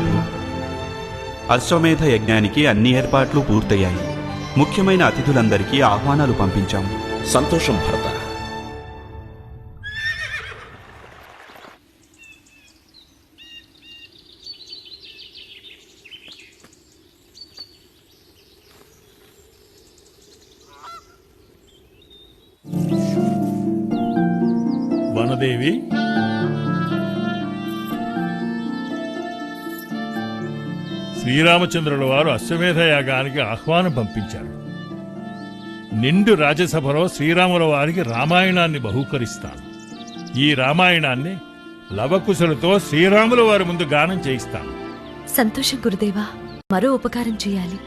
ప్రభు అశ్వమేధ యజ్ఞానికి అన్ని ఏర్పాట్లు పూర్తయ్యాయి. ముఖ్యమైన అతిథులందరికీ ఆహ్వానాలు పంపించాము. సంతోషం భరత. వనదేవి శ్రీరామచంద్రుల వారు అశ్వమేధ యాగానికి ఆహ్వానం పంపించారు. నిండు రాజ్యసభలో శ్రీరాముల వారికి రామాయణాన్ని బహూకరిస్తాను. ఈ రామాయణాన్ని లవకుశలతో శ్రీరాముల వారి ముందు గానం చేయిస్తాను. సంతోషం గురుదేవా మరో ఉపకారం చేయాలి.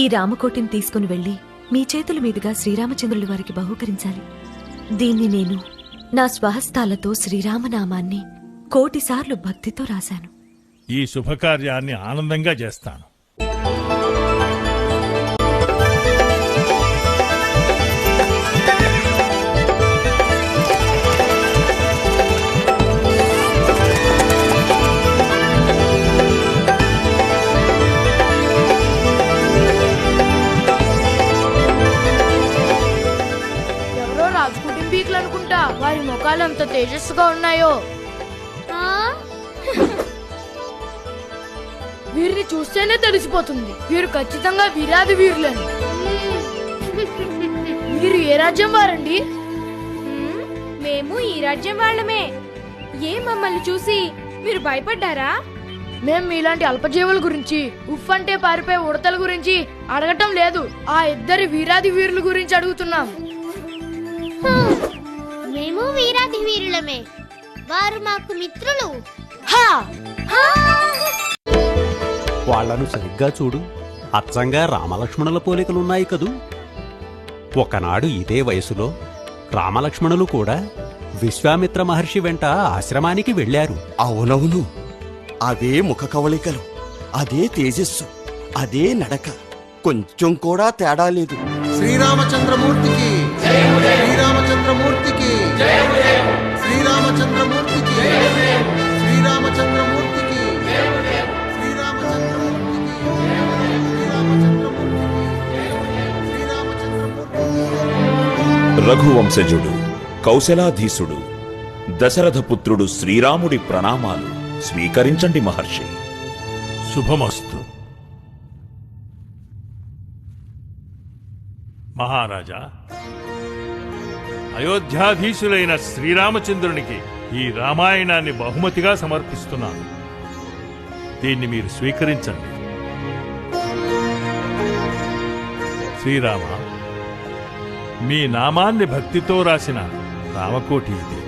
ఈ రామకోటిని తీసుకుని వెళ్ళి మీ చేతుల మీదుగా శ్రీరామచంద్రుల వారికి బహూకరించాలి. దీన్ని నేను నా స్వహస్తాలతో శ్రీరామనామాన్ని కోటిసార్లు భక్తితో రాశాను. ఈ శుభకార్యాన్ని ఆనందంగా చేస్తాను. ఎవరో రాజు కుటుంబీకులు అనుకుంటా వారి ముఖాలు ఎంత తేజస్సుగా ఉన్నాయో. వీరిని చూస్తేనే తెలిసిపోతుంది. వీరు ఖచ్చితంగా వీరాది వీరులని. వీరు ఏ రాజ్యం వారండి? మేము ఈ రాజ్యం వాళ్ళమే. ఏ మమ్మల్ని చూసి మీరు భయపడ్డారా? మేం మీలాంటి అల్పజీవుల గురించి ఉఫ్ అంటే పారిపోయే ఉడతల గురించి అడగటం లేదు. ఆ ఇద్దరి వీరాది వీరుల గురించి అడుగుతున్నాం. మేము వీరాది వీరులమే. వారు మాకు మిత్రులు. హా! వాళ్ళను సరిగ్గా చూడు. అచ్చంగా రామలక్ష్మణుల పోలికలున్నాయి కదూ. ఒకనాడు ఇదే వయసులో రామలక్ష్మణులు కూడా విశ్వామిత్ర మహర్షి వెంట ఆశ్రమానికి వెళ్ళారు అవునవును. అవే ముఖ కవళికలు అదే తేజస్సు అదే నడక. కొంచెం కూడా తేడా లేదు. శ్రీరామచంద్రమూర్తికి శ్రీరామచంద్రమూర్తికి. శ్రీరామచంద్రమూర్తికి. శ్రీరామచంద్రమూర్తికి. రఘువంశజుడు కౌశలాధీసుడు దశరథ పుత్రుడు శ్రీరాముడి ప్రణామాలు స్వీకరించండి మహర్షి. శుభమస్తు. మహారాజా అయోధ్యాధీశులైన శ్రీరామచంద్రునికి ఈ రామాయణాన్ని బహుమతిగా సమర్పిస్తున్నాను. దీన్ని మీరు స్వీకరించండి. శ్రీరామ మీ నామాన్ని భక్తితో రాసిన రామకోటి ఇది.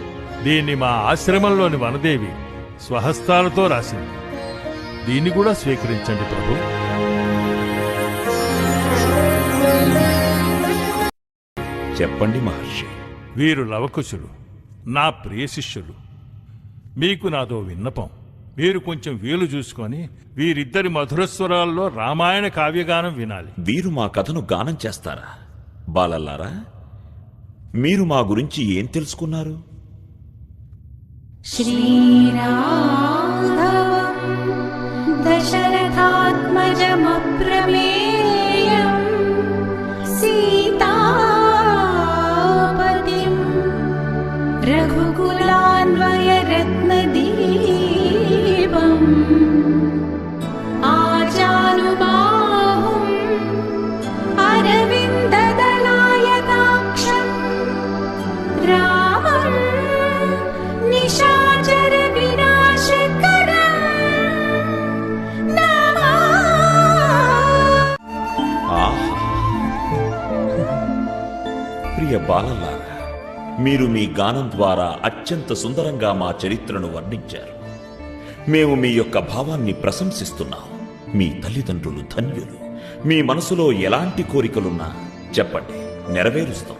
దీన్ని మా ఆశ్రమంలోని వనదేవి స్వహస్తాలతో రాసింది. దీన్ని కూడా స్వీకరించండి ప్రభు. చెప్పండి మహర్షి. వీరు లవకుశులు నా ప్రియ శిష్యులు. మీకు నాదో విన్నపం. మీరు కొంచెం వీలు చూసుకొని వీరిద్దరి మధురస్వరాల్లో రామాయణ కావ్యగానం వినాలి. వీరు మా కథను గానం చేస్తారా? బాలల్లారా మీరు మా గురించి ఏం తెలుసుకున్నారు? శ్రీరాధవ దశరథాత్మజమ ప్రమే ప్రియ బాలల్లారా మీరు మీ గానం ద్వారా అత్యంత సుందరంగా మా చరిత్రను వర్ణించారు. మేము మీ యొక్క భావాన్ని ప్రశంసిస్తున్నాం. మీ తల్లిదండ్రులు ధన్యులు. మీ మనసులో ఎలాంటి కోరికలున్నా చెప్పండి నెరవేరుస్తాం.